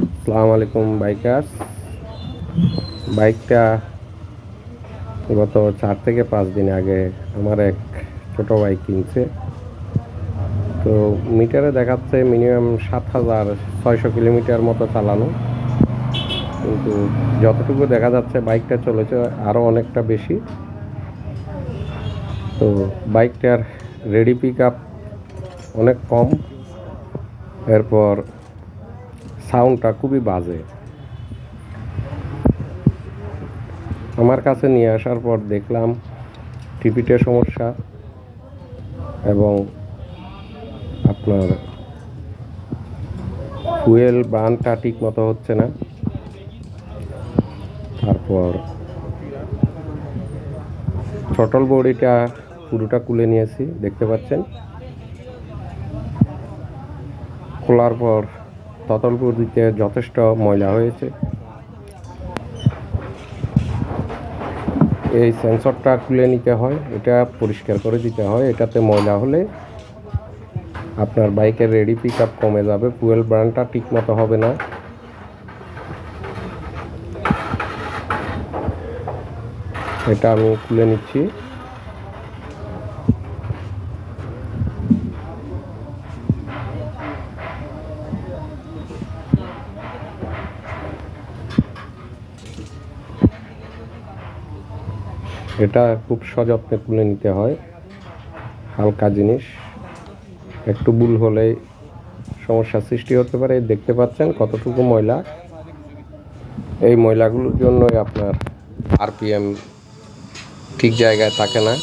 আসসালামু আলাইকুম বাইকার বাইকটা গত চার থেকে পাঁচ দিন আগে আমার এক ছোট বাইক কিনছে। তো মিটারে দেখাচ্ছে মিনিমাম সাত হাজার ছয়শো কিলোমিটার মতো চালানো। কিন্তু যতটুকু দেখা যাচ্ছে বাইকটা চলেছে আরও অনেকটা বেশি। তো বাইকটার রেডি পিক আপ অনেক কম। এরপর সাউন্ডটা খুবই বাজে। আমার কাছে নিয়ে আসার পর দেখলাম টিভিতে সমস্যা এবং আপনার ফুয়েল বানটা ঠিক মতো হচ্ছে না। তারপর থ্রটল বডিটা পুরোটা খুলে নিয়েছি, দেখতে পাচ্ছেন। খোলার পর ততলপুর দিতে যথেষ্ট ময়লা হয়েছে। এই সেন্সরটা খুলে নিতে হয়, এটা পরিষ্কার করে দিতে হয়। এটাতে ময়লা হলে আপনার বাইকের রেডি পিক আপ কমে যাবে, ফুয়েল ব্র্যান্ডটা ঠিক মতো হবে না। এটা আমি খুলে নিচ্ছি। এটা খুব সযত্নে তুলে নিতে হয়। হালকা জিনিস। একটু ভুল হলেই সমস্যার সৃষ্টি হতে পারে। দেখতে পাচ্ছেন কতটুকু ময়লা। এই ময়লাগুলোর জন্যই আপনার আরপিএম ঠিক জায়গায় থাকে না।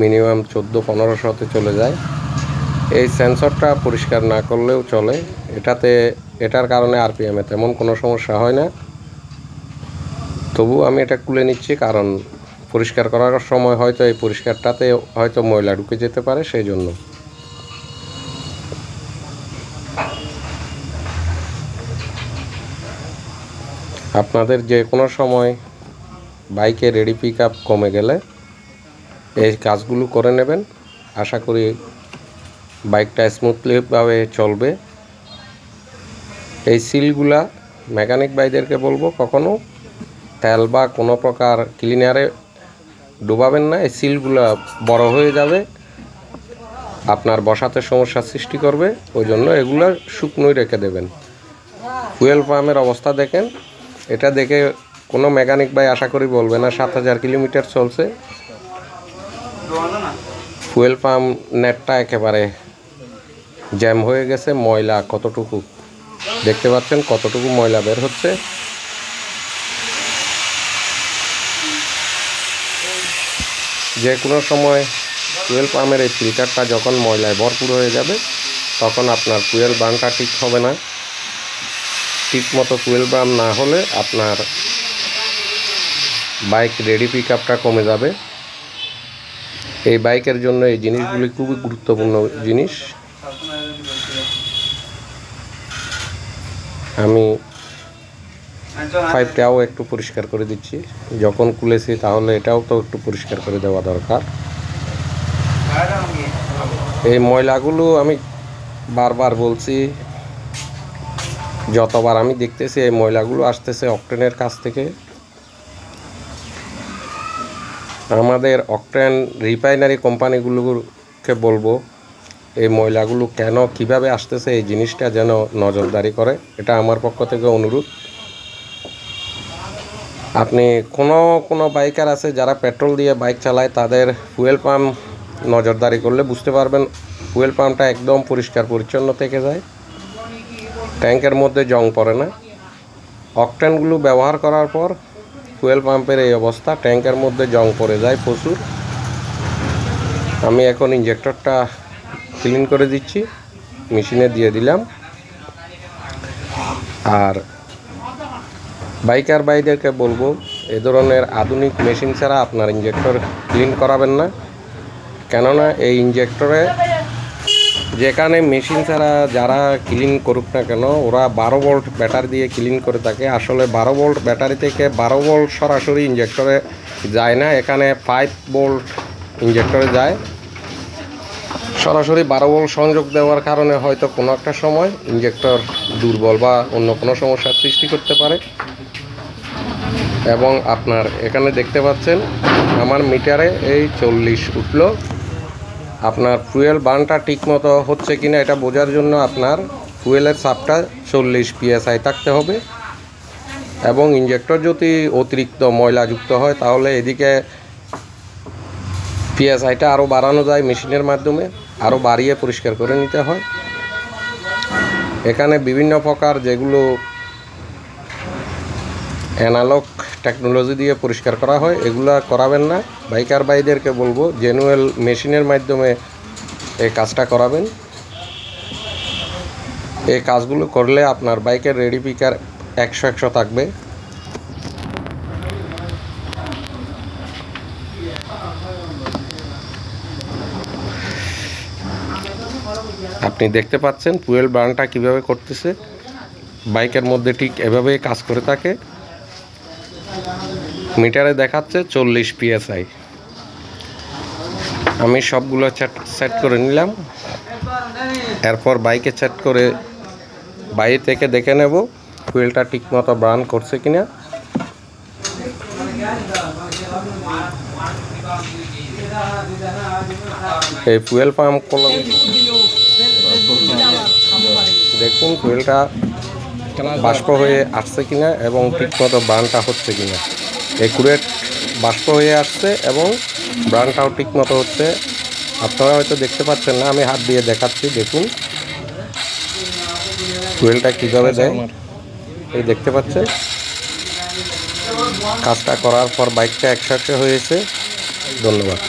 মিনিমাম চোদ্দ পনেরোশোতে চলে যায়। এই সেন্সরটা পরিষ্কার না করলেও চলে। এটাতে, এটার কারণে আরপিএমে তেমন কোনো সমস্যা হয় না। তবু আমি এটা খুলে নিচ্ছি কারণ পরিষ্কার করার সময় হয়তো এই পরিষ্কারটাতে হয়তো ময়লা ঢুকে যেতে পারে, সেই জন্য। আপনাদের যে কোনো সময় বাইকে রেডি পিক আপ কমে গেলে এই কাজগুলো করে নেবেন। আশা করি বাইকটা স্মুথলিভাবে চলবে। এই সিলগুলা মেকানিক ভাইদেরকে বলব, কখনো তেল বা কোনো প্রকার ক্লিনারে ডুবাবেন না, এই সিলগুলো বড় হয়ে যাবে, আপনার বসাতে সমস্যার সৃষ্টি করবে, ওই জন্য এগুলো শুকনোই রেখে দেবেন। ফুয়েল পাম্পের অবস্থা দেখেন, এটা দেখে কোনো মেকানিক ভাই আশা করি বলবে না, সাত হাজার কিলোমিটার চলছে। ফুয়েল পাম্প নেটটা একেবারে জ্যাম হয়ে গেছে, ময়লা কতটুকু, দেখতে পাচ্ছেন কতটুকু ময়লা বের হচ্ছে। যে কোনো সময় ফুয়েল পাম্পের এই ফিল্টারটা যখন ময়লায় ভরপুর হয়ে যাবে, তখন আপনার ফুয়েল বানটা ঠিক হবে না। ঠিক মতো ফুয়েল বাম না হলে আপনার বাইক রেডি পিক আপটা কমে যাবে। এই বাইকের জন্য এই জিনিসগুলি খুবই গুরুত্বপূর্ণ জিনিস। আমি পাইপটাও একটু পরিষ্কার করে দিচ্ছি। যখন খুলেছি তাহলে এটাও তো একটু পরিষ্কার করে দেওয়া দরকার। এই ময়লাগুলো আমি বারবার বলছি, যতবার আমি দেখতেছি এই ময়লাগুলো আসতেছে অকটেনের কাছ থেকে। আমাদের অকটেন রিফাইনারি কোম্পানিগুলোকে বলব, এই ময়লাগুলো কেন, কীভাবে আসতেছে, এই জিনিসটা যেন নজরদারি করে। এটা আমার পক্ষ থেকে অনুরোধ। আপনি কোনো কোনো বাইকার আছে যারা পেট্রোল দিয়ে বাইক চালায়, তাদের ফুয়েল পাম্প নজরদারি করলে বুঝতে পারবেন ফুয়েল পাম্পটা একদম পরিষ্কার পরিচ্ছন্ন থেকে যায়। ট্যাঙ্কের মধ্যে জং পড়ে না। অকটেনগুলো ব্যবহার করার পর ফুয়েল পাম্পের এই অবস্থা, ট্যাঙ্কের মধ্যে জং পড়ে যায় প্রচুর। আমি এখন ইঞ্জেক্টরটা ক্লিন করে দিচ্ছি মেশিনে দিয়ে দিলাম। আর বাইকার বাইদেরকে বলব, এ ধরনের আধুনিক মেশিন ছাড়া আপনার ইঞ্জেক্টর ক্লিন করাবেন না। কেননা এই ইঞ্জেক্টরে যেখানে মেশিন ছাড়া যারা ক্লিন করুক না কেন, ওরা বারো ভোল্ট ব্যাটারি দিয়ে ক্লিন করে থাকে। আসলে বারো ভোল্ট ব্যাটারি থেকে বারো ভোল্ট সরাসরি ইঞ্জেক্টরে যায় না। এখানে ফাইভ ভোল্ট ইঞ্জেক্টরে যায়। সরাসরি বারো বল সংযোগ দেওয়ার কারণে হয়তো কোনো একটা সময় ইঞ্জেক্টর দুর্বল বা অন্য কোনো সমস্যার সৃষ্টি করতে পারে। এবং আপনার এখানে দেখতে পাচ্ছেন, আমার মিটারে এই চল্লিশ উঠল। আপনার ফুয়েল বার্নটা ঠিকমতো হচ্ছে কিনা এটা বোঝার জন্য আপনার ফুয়েলের সাপটা চল্লিশ পিএসআই থাকতে হবে। এবং ইঞ্জেক্টর যদি অতিরিক্ত ময়লাযুক্ত হয়, তাহলে এদিকে পিএসআইটা আরও বাড়ানো যায় মেশিনের মাধ্যমে আরও বাড়িয়ে পরিষ্কার করে নিতে হয়। এখানে বিভিন্ন প্রকার যেগুলো অ্যানালগ টেকনোলজি দিয়ে পরিষ্কার করা হয়, এগুলো করাবেন না। বাইকার ভাইদেরকে বলব, জেনুয়েল মেশিনের মাধ্যমে এই কাজটা করাবেন। এই কাজগুলো করলে আপনার বাইকের রেডি পিকার একশো একশো থাকবে। আপনি দেখতে পাচ্ছেন পুয়েল বার্নটা কীভাবে করতেছে। বাইকের মধ্যে ঠিক এভাবেই কাজ করে থাকে। মিটারে দেখাচ্ছে চল্লিশ পিএসআই। আমি সবগুলো চ্যাট সেট করে নিলাম। এরপর বাইকে সেট করে বাইরে থেকে দেখে নেব ফুয়েলটা ঠিকমতো বার্ন করছে কিনা। এই ফুয়েল পাম্প কোনো দেখুন ফুয়েলটা বাষ্প হয়ে আসছে কিনা এবং ঠিকমতো ব্রানটা হচ্ছে কিনা। একুরেট বাষ্প হয়ে আসছে এবং ব্রানটাও ঠিকমতো হচ্ছে। আপনারা হয়তো দেখতে পাচ্ছেন না, আমি হাত দিয়ে দেখাচ্ছি, দেখুন। ফুয়েলটা কীভাবে দেয়? এই দেখতে পাচ্ছেন? কাজটা করার পর বাইকটা একসাথে হয়েছে। ধন্যবাদ।